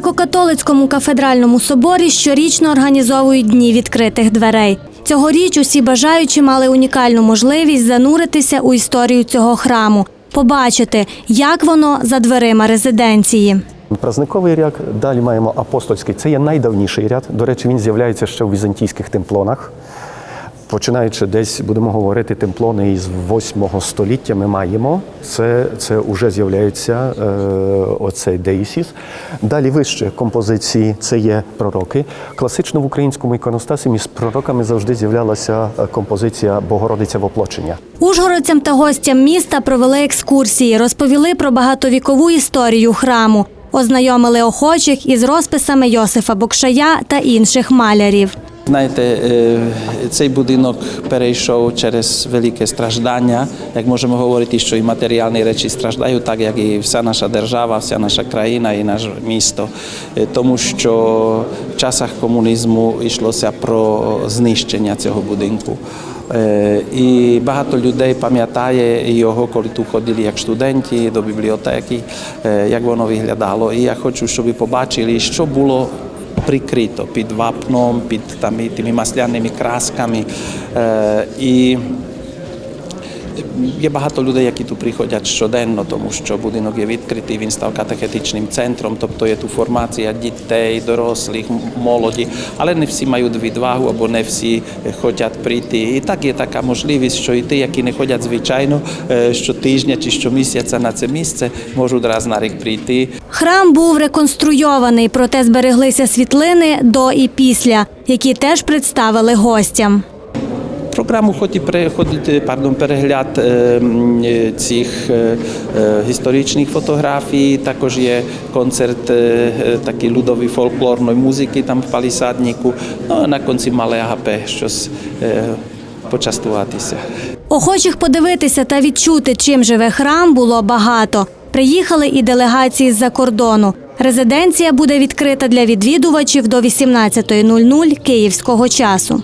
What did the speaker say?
католицькому кафедральному соборі щорічно організовують дні відкритих дверей. Цьогоріч усі бажаючі мали унікальну можливість зануритися у історію цього храму, побачити, як воно за дверима резиденції. Празниковий ряд, далі маємо апостольський. Це є найдавніший ряд. До речі, він з'являється ще у візантійських темплонах. Починаючи десь, будемо говорити, темплони із 8 століття ми маємо. Це, це вже з'являється е, оцей деїсіс. Далі вище композиції це є пророки. Класично в українському іконостасі між пророками завжди з'являлася е, композиція Богородиця воплочення. Ужгородцям та гостям міста провели екскурсії, розповіли про багатовікову історію храму, ознайомили охочих із розписами Йосифа Бокшая та інших малярів. Знаєте, е, цей будинок перейшов через велике страждання. Як можемо говорити, що і матеріальні речі страждають, так як і вся наша держава, вся наша країна і наше місто. Е, Тому що в часах комунізму йшлося про знищення цього будинку. Е, І багато людей пам'ятає його, коли тут ходили як студенти до бібліотеки, як воно виглядало. І я хочу, щоб побачили, що було прикрито під вапном, під там, тими масляними красками. Е, і є багато людей, які тут приходять щоденно, тому що будинок є відкритий, він став катехетичним центром, тобто є тут формація дітей, дорослих, молоді, але не всі мають відвагу або не всі хочуть прийти. І так є така можливість, що і ті, які не ходять звичайно е, щотижня чи щомісяця на це місце, можуть раз на рік прийти. Храм був реконструйований, проте збереглися світлини до і після, які теж представили гостям. Програму хоч і переходить, пардон, перегляд е, е, цих е, історичних фотографій. Також є концерт такий людової фольклорної музики там в палісаднику. Ну а на кінці мале агапе щось почастуватися. Охочих подивитися та відчути, чим живе храм, було багато. Приїхали і делегації з-за кордону. Резиденція буде відкрита для відвідувачів до 18.00 київського часу.